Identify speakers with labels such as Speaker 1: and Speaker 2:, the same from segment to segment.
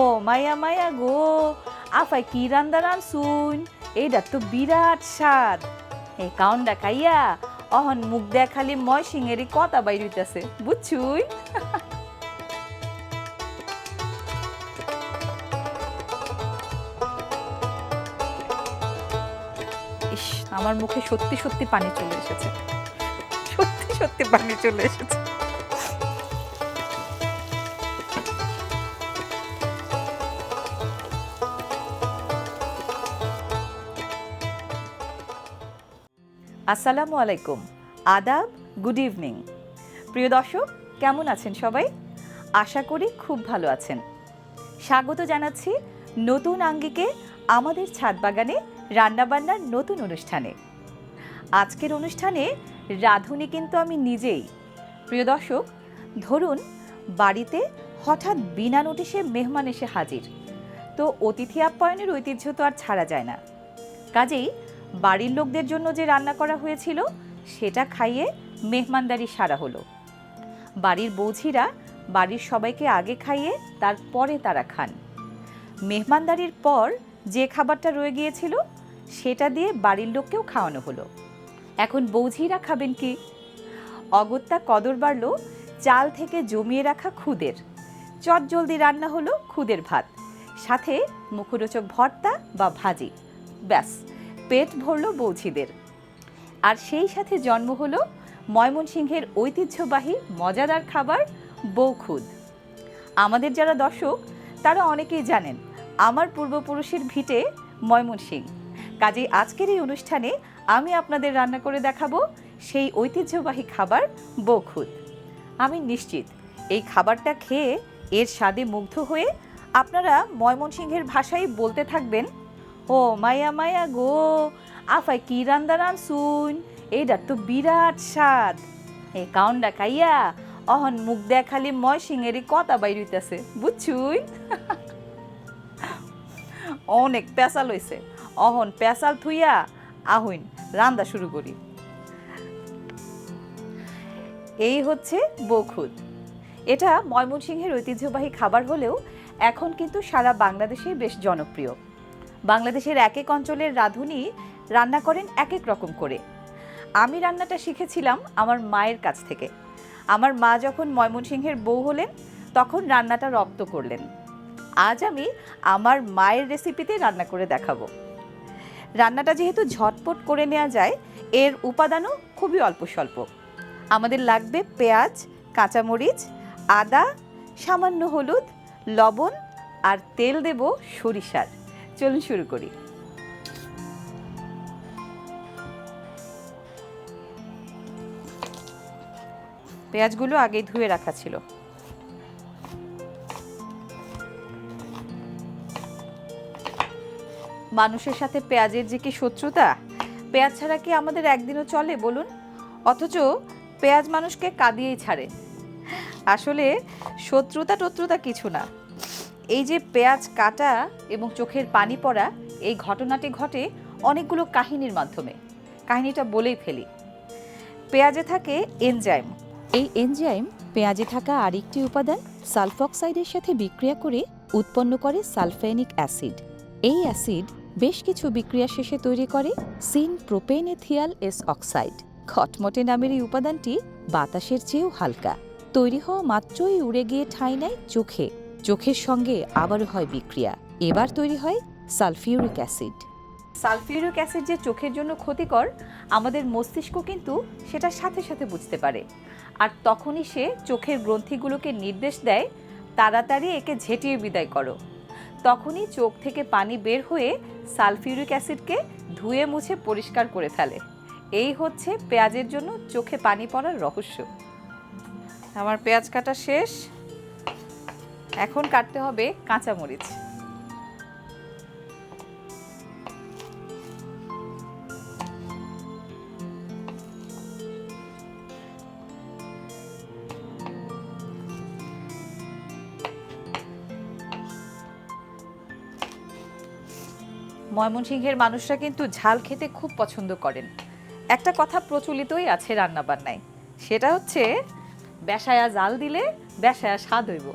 Speaker 1: ও মায়া মায়া গো আফাই কি রান্দা রানছুন এইটা তো বিরাট স্বাদ। এই কাউন্ডা খাইয়া অহন মুখ দেখালি ময় সিংহেরই কথা বাইর হইতাছে বুঝছুই? ইস, আমার মুখে সত্যি সত্যি পানি চলে এসেছে। সত্যি সত্যি পানি চলে এসেছে। আসসালামু আলাইকুম। আদাব, গুড ইভিনিং। প্রিয় দর্শক, কেমন আছেন সবাই? আশা করি খুব ভালো আছেন। স্বাগত জানাচ্ছি নতুন আঙ্গিকে আমাদের ছাদ বাগানে রান্নাবান্নার নতুন অনুষ্ঠানে। আজকের অনুষ্ঠানে রাঁধুনি কিন্তু আমি নিজেই। প্রিয় দর্শক, ধরুন বাড়িতে হঠাৎ বিনা নোটিশে মেহমান এসে হাজির। তো অতিথি আপ্যায়নের ঐতিহ্য তো আর ছাড়া যায় না। কাজেই বাড়ির লোকদের জন্য যে রান্না করা হয়েছিল, সেটা খাইয়ে মেহমানদারি সারা হলো। বাড়ির বৌঝিরা বাড়ির সবাইকে আগে খাইয়ে তারপরে তারা খান। মেহমানদারির পর যে খাবারটা রয়ে গিয়েছিল, সেটা দিয়ে বাড়ির লোককেও খাওয়ানো হলো। এখন বৌঝিরা খাবেন কি? অগত্যা কদর বাড়ল চাল থেকে জমিয়ে রাখা খুদের। চট জলদি রান্না হলো খুদের ভাত, সাথে মুখরোচক ভর্তা বা ভাজি। ব্যাস। পেট ভরল বৌঝিদের। আর সেই সাথে জন্ম হলো ময়মনসিংহের ঐতিহ্যবাহী মজাদার খাবার বৌখুদ আমাদের যারা দর্শক, তারা অনেকেই জানেন, আমার পূর্বপুরুষের ভিটে ময়মনসিংহ। কাজেই আজকের এই অনুষ্ঠানে আমি আপনাদের রান্না করে দেখাবো সেই ঐতিহ্যবাহী খাবার বৌখুদ আমি নিশ্চিত, এই খাবারটা খেয়ে এর স্বাদে মুগ্ধ হয়ে আপনারা ময়মনসিংহের ভাষায় বলতে থাকবেন ও মায়া মায়া গো আফাই কি রান্দা রানছুন এইটার তো বিরাট স্বাদ। এই কাউন্ডা খাইয়া অহন মুখ দেখালি ময় সিংহেরই কথা বাইর হইতাছে বুঝছুই? অনেক পেঁচাল হইছে। অহন পেঁচাল থুইয়া আহইন রান্দা শুরু করি। এই হচ্ছে বখুদ এটা ময়মনসিংহের ঐতিহ্যবাহী খাবার হলেও এখন কিন্তু সারা বাংলাদেশে বেশ জনপ্রিয়। বাংলাদেশের এক এক অঞ্চলের রাঁধুনি রান্না করেন এক এক রকম করে। আমি রান্নাটা শিখেছিলাম আমার মায়ের কাছ থেকে। আমার মা যখন ময়মনসিংহের বউ হলেন, তখন রান্নাটা রপ্ত করলেন। আজ আমি আমার মায়ের রেসিপিতে রান্না করে দেখাবো। রান্নাটা যেহেতু ঝটপট করে নেওয়া যায়, এর উপাদানও খুবই অল্প স্বল্প। আমাদের লাগবে পেঁয়াজ, কাঁচামরিচ, আদা, সামান্য হলুদ, লবণ আর তেল দেব সরিষার। চলুন শুরু করি। পেঁয়াজগুলো আগেই ধুয়ে রাখা ছিল। মানুষের সাথে পেঁয়াজের যে কি শত্রুতা, পেঁয়াজ ছাড়া কি আমাদের একদিনও চলে বলুন? অথচ পেঁয়াজ মানুষকে কাঁদিয়েই ছাড়ে। আসলে শত্রুতা টত্রুতা কিছু না। এই যে পেঁয়াজ কাটা এবং চোখের পানি পড়া, এই ঘটনাটি ঘটে অনেকগুলো কাহিনীর মাধ্যমে। কাহিনীটা বলেই ফেলি। পেঁয়াজে থাকে এনজাইম। এই এনজাইম পেঁয়াজে থাকা আরেকটি উপাদান সালফক্সাইডের সাথে বিক্রিয়া করে উৎপন্ন করে সালফেনিক অ্যাসিড। এই অ্যাসিড বেশ কিছু বিক্রিয়া শেষে তৈরি করে সিন প্রোপেনেথিয়াল এস অক্সাইড। খটমটে নামের এই উপাদানটি বাতাসের চেয়েও হালকা। তৈরি হওয়া মাত্রই উড়ে গিয়ে ঠাঁই নেয় চোখে। চোখের সঙ্গে আবারও হয় বিক্রিয়া। এবার তৈরি হয় সালফিউরিক অ্যাসিড। সালফিউরিক অ্যাসিড যে চোখের জন্য ক্ষতিকর, আমাদের মস্তিষ্ক কিন্তু সেটা সাথে সাথে বুঝতে পারে। আর তখনই সে চোখের গ্রন্থিগুলোকে নির্দেশ দেয়, তাড়াতাড়ি একে ঝেঁটিয়ে বিদায় করো। তখনই চোখ থেকে পানি বের হয়ে সালফিউরিক অ্যাসিডকে ধুয়ে মুছে পরিষ্কার করে ফেলে। এই হচ্ছে পেঁয়াজের জন্য চোখে পানি পড়ার রহস্য। আমার পেঁয়াজ কাটা শেষ। এখন কাটতে হবে কাঁচামরিচ। ময়মনসিংহের মানুষরা কিন্তু ঝাল খেতে খুব পছন্দ করেন। একটা কথা প্রচলিতই আছে রান্নাবান্নায়, সেটা হচ্ছে, বেসায়া জাল দিলে বেসায়া স্বাদ হইব।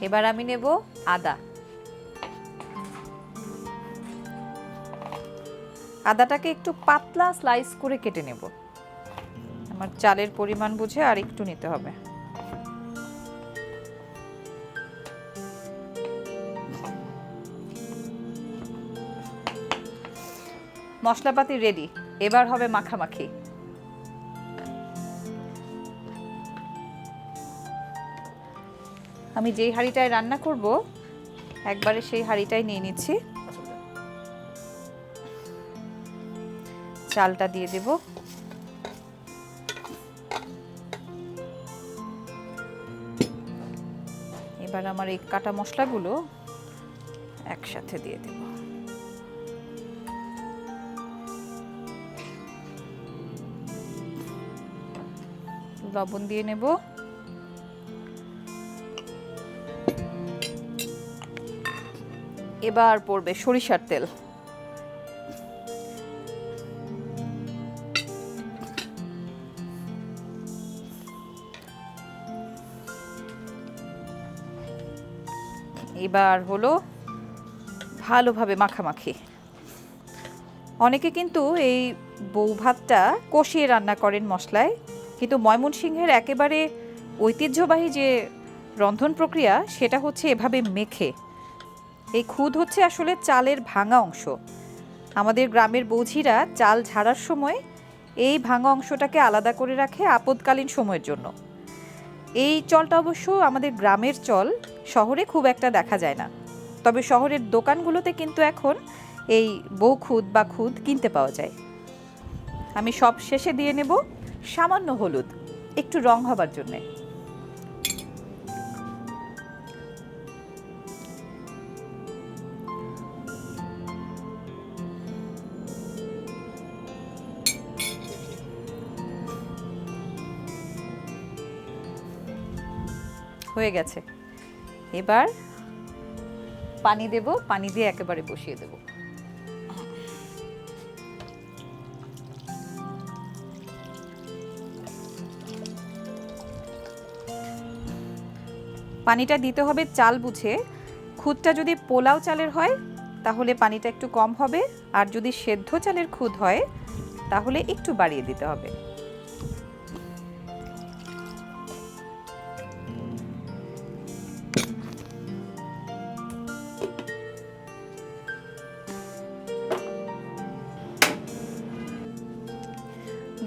Speaker 1: এবার আমি নেব আদা। আদাটাকে একটু পাতলা স্লাইস করে কেটে নেব। আমার চালের পরিমাণ বুঝে আর একটু নিতে হবে। মশলাপাতি রেডি এবার হবে মাখামাখি। আমি যেই হাঁড়িটায় রান্না করব, একবারে সেই হাঁড়িটাই নিয়ে নিচ্ছি। চালটা দিয়ে দেব। এবার আমার এই কাটা মশলাগুলো একসাথে দিয়ে দেব। লবণ দিয়ে নেব। এবার পড়বে সরিষার তেল। এবার হলো ভালোভাবে মাখামাখি। অনেকে কিন্তু এই বউ ভাতটা কষিয়ে রান্না করেন মশলায়, কিন্তু ময়মনসিংহের একেবারে ঐতিহ্যবাহী যে রন্ধন প্রক্রিয়া, সেটা হচ্ছে এভাবে মেখে। এই খুদ হচ্ছে আসলে চালের ভাঙা অংশ। আমাদের গ্রামের বৌঝিরা চাল ঝাড়ার সময় এই ভাঙা অংশটাকে আলাদা করে রাখে আপদকালীন সময়ের জন্য। এই চলটা অবশ্য আমাদের গ্রামের চল, শহরে খুব একটা দেখা যায় না। তবে শহরের দোকানগুলোতে কিন্তু এখন এই বউ খুদ বা খুদ কিনতে পাওয়া যায়। আমি সব শেষে দিয়ে নেব সামান্য হলুদ, একটু রং হবার জন্যে। হয়ে গেছে। এবার পানি দেব, পানি দিয়ে একেবারে বসিয়ে দেব। পানিটা দিতে হবে চাল বুঝে। খুদটা যদি পোলাও চালের হয়, তাহলে পানিটা একটু কম হবে। আর যদি সেদ্ধ চালের খুদ হয়, তাহলে একটু বাড়িয়ে দিতে হবে।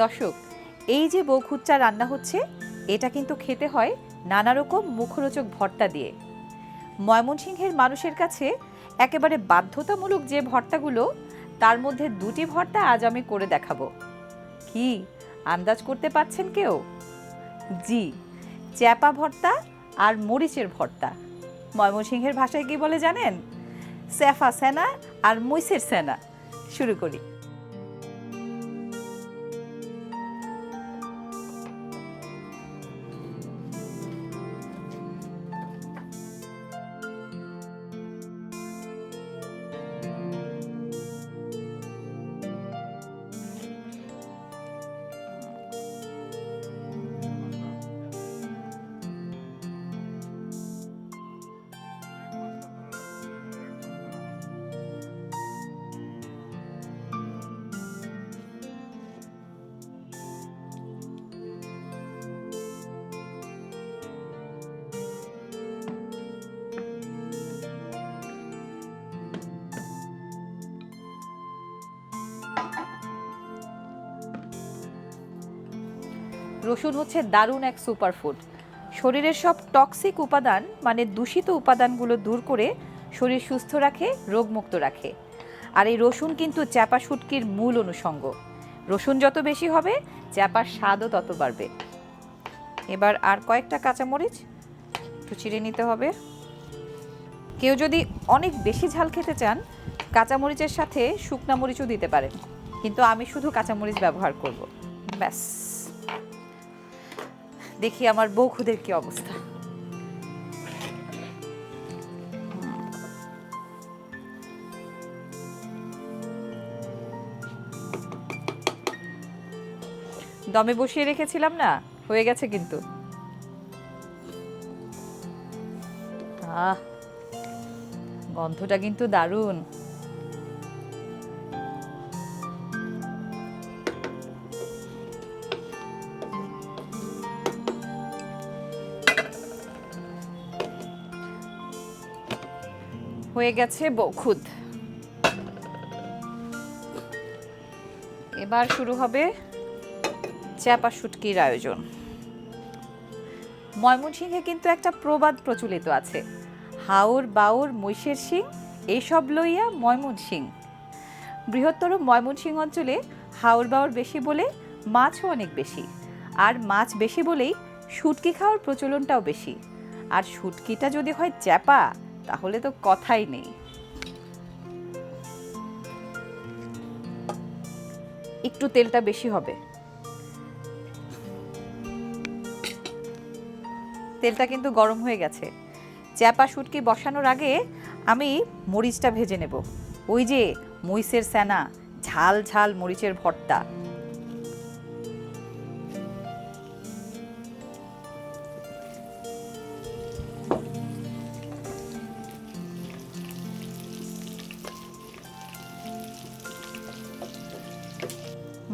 Speaker 1: দর্শক, এই যে বৌখুচ্চা রান্না হচ্ছে, এটা কিন্তু খেতে হয় নানা রকম মুখরোচক ভর্তা দিয়ে। ময়মনসিংহের মানুষের কাছে একেবারে বাধ্যতামূলক যে ভর্তাগুলো, তার মধ্যে দুটি ভর্তা আজ আমি করে দেখাবো। কি, আন্দাজ করতে পারছেন কেউ? জি, চ্যাপা ভর্তা আর মরিচের ভর্তা। ময়মনসিংহের ভাষায় কি বলে জানেন? স্যাফা সেনা আর মুইসের সেনা। শুরু করি। রসুন হচ্ছে দারুণ এক সুপারফুড শরীরের সব টক্সিক উপাদান মানে দূষিত উপাদানগুলো দূর করে শরীর সুস্থ রাখে, রোগমুক্ত রাখে। আর এই রসুন কিন্তু চ্যাপা শুটকির মূল অনুষঙ্গ। রসুন যত বেশি হবে, চ্যাপার স্বাদও তত বাড়বে। এবার আর কয়েকটা কাঁচামরিচ, একটু চিড়ে নিতে হবে। কেউ যদি অনেক বেশি ঝাল খেতে চান, কাঁচামরিচের সাথে শুকনা মরিচও দিতে পারেন। কিন্তু আমি শুধু কাঁচামরিচ ব্যবহার করব। ব্যাস। দেখি আমার বৌখুদের কি অবস্থা। দমে বসিয়ে রেখেছিলাম না, হয়ে গেছে কিন্তু। আহ, গন্ধটা কিন্তু দারুণ। হয়ে গেছে বখুদ এবার শুরু হবে চ্যাপা শুটকির আয়োজন। ময়মনসিংহে কিন্তু একটা প্রবাদ প্রচলিত আছে। হাওর বাউর মৈশের সিং এইসব লইয়া ময়মনসিং। বৃহত্তর ময়মনসিংহ অঞ্চলে হাওর বাউর বেশি বলে মাছও অনেক বেশি। আর মাছ বেশি বলেই শুটকি খাওয়ার প্রচলনটাও বেশি। আর শুটকিটা যদি হয় চ্যাপা তাহলে তো কথাই নেই। একটু তেলটা বেশি হবে। তেলটা কিন্তু গরম হয়ে গেছে। চ্যাপা শুটকি বসানোর আগে আমি মরিচটা ভেজে নেব। ওই যে মরিচের সেনা ঝাল ঝাল মরিচের ভর্তা।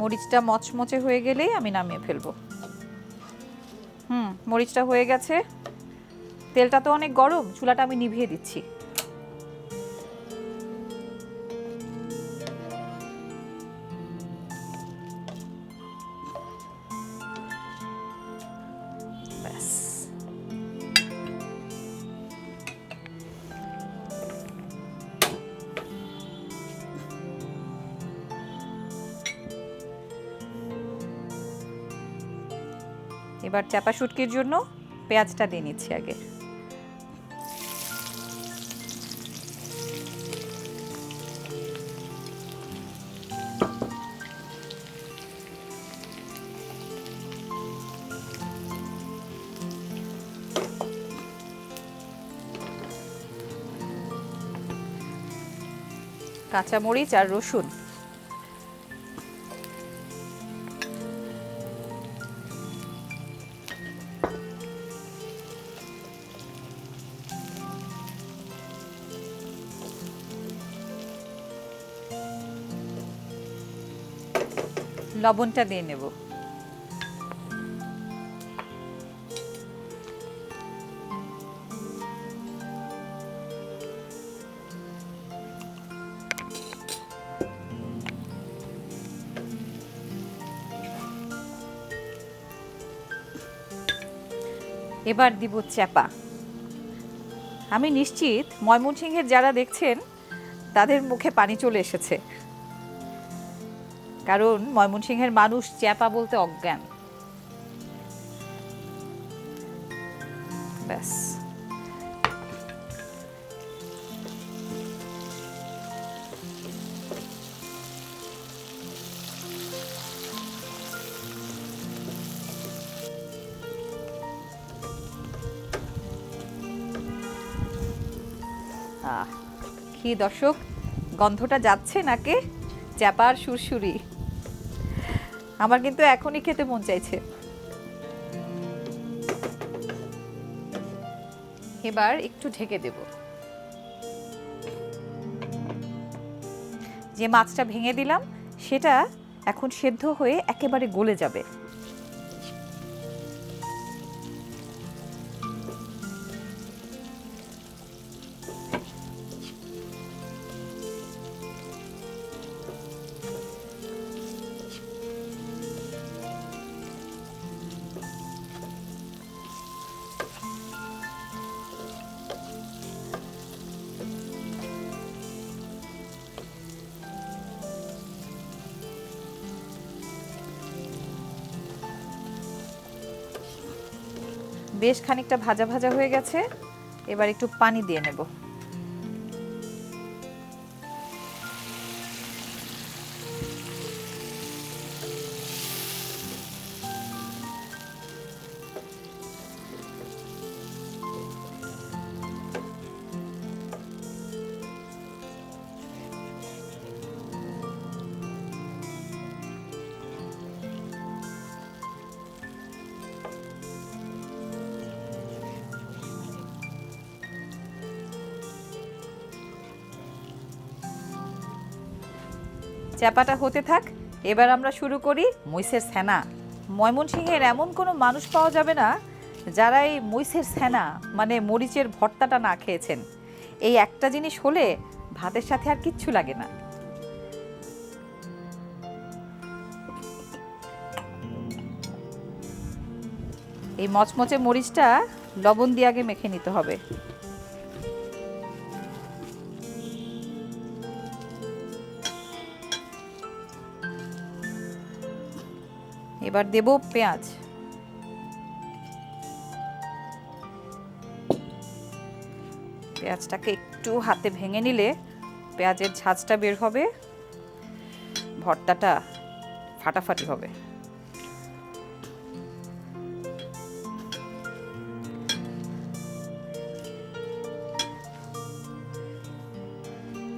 Speaker 1: মরিচটা মচমচে হয়ে গেলেই আমি নামিয়ে ফেলব। হুম, মরিচটা হয়ে গেছে। তেলটা তো অনেক গরম, চুলাটা আমি নিভিয়ে দিচ্ছি। এবার চাপা শুটকির জন্য পেঁয়াজটা দিয়ে নিচ্ছি আগে। কাঁচামরিচ আর রসুন লবণটা দিয়ে নেব। এবার দিব চ্যাপা। আমি নিশ্চিত ময়মনসিংহের যারা দেখছেন, তাদের মুখে পানি চলে এসেছে। কারণ ময়মনসিংহের মানুষ চ্যাপা বলতে অজ্ঞান। ব্যাস। কি দর্শক গন্ধটা যাচ্ছে নাকে? চাপার সুরসুরি। আমার কিন্তু এখনই খেতে মন চাইছে। এবার একটু ঢেকে দেব। যে মাছটা ভেঙে দিলাম, সেটা এখন সেদ্ধ হয়ে একেবারে গলে যাবে। বেশ খানিকটা ভাজা ভাজা হয়ে গেছে। এবার একটু পানি দিয়ে নেব। চাপাটা হতে থাক। এবার আমরা শুরু করি মৈসের সেনা। ময়মনসিংহের এমন কোনো মানুষ পাওয়া যাবে না, যারা এই মৈসের সেনা মানে মরিচের ভর্তাটা না খেয়েছেন। এই একটা জিনিস হলে ভাতের সাথে আর কিচ্ছু লাগে না। এই মচমচে মরিচটা লবণ দিয়ে আগে মেখে নিতে হবে। এবার দেব পেঁয়াজ। পেঁয়াজটাকে একটু হাতে ভেঙে নিলে পেঁয়াজের ঝাঁজটা বের হবে, ভর্তাটা ফাটাফাটি হবে।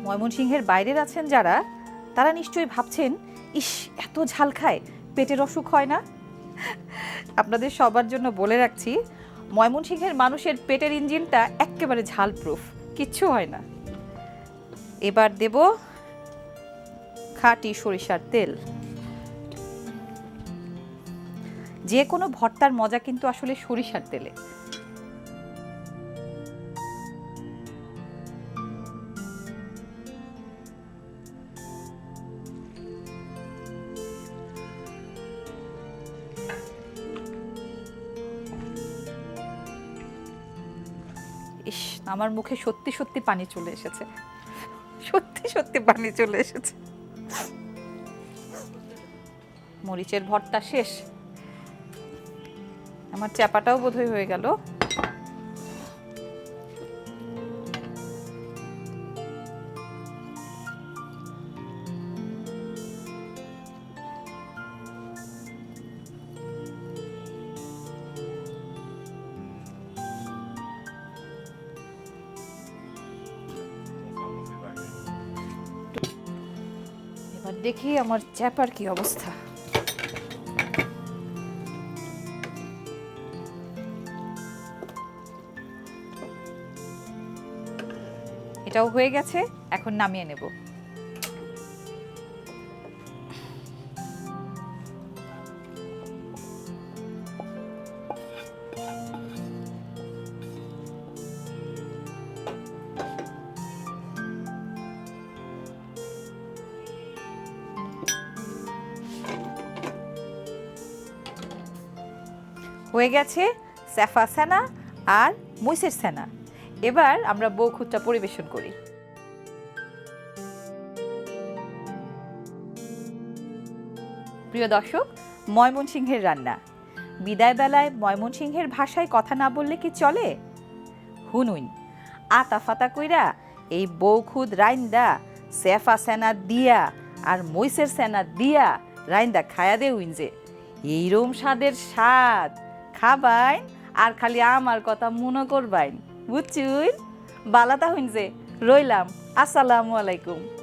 Speaker 1: ময়মনসিংহের বাইরের আছেন যারা, তারা নিশ্চয়ই ভাবছেন, ইস, এত ঝাল খায়। পেটের অসুখ হয় না? আপনাদের সবার জন্য বলে রাখছি, ময়মনসিংহের মানুষের পেটের ইঞ্জিনটা একেবারে ঝাল প্রুফ কিচ্ছু হয় না। এবার দেব খাঁটি সরিষার তেল। যে কোনো ভর্তার মজা কিন্তু আসলে সরিষার তেলে। আমার মুখে সত্যি সত্যি পানি চলে এসেছে। সত্যি সত্যি পানি চলে এসেছে। মরিচের ভর্তা শেষ। আমার চাপাটাও বোধহয় হয়ে গেল। দেখি আমার চ্যাপার কি অবস্থা। এটাও হয়ে গেছে এখন নামিয়ে নেব। হয়ে গেছে স্যাফা সেনা আর মুইসের সেনা এবার আমরা বৌখুদটা পরিবেশন করি। প্রিয় দর্শক, ময়মনসিংহের রান্না। বিদায় বেলায় ময়মনসিংহের ভাষায় কথা না বললে কি চলে? হুনুইন আতা ফাতা কইরা এই বৌখুদ রাইন্দা সেফা সেনা দিয়া আর মইসের সেনা দিয়া রাইন্দা খায়া দে উইন যে। এইরম স্বাদের স্বাদ। খাবাইন আর খালি আমার কথা মনে করবাইন। বুঝছুই? বালাতা হইন যে রইলাম। আসসালামু আলাইকুম।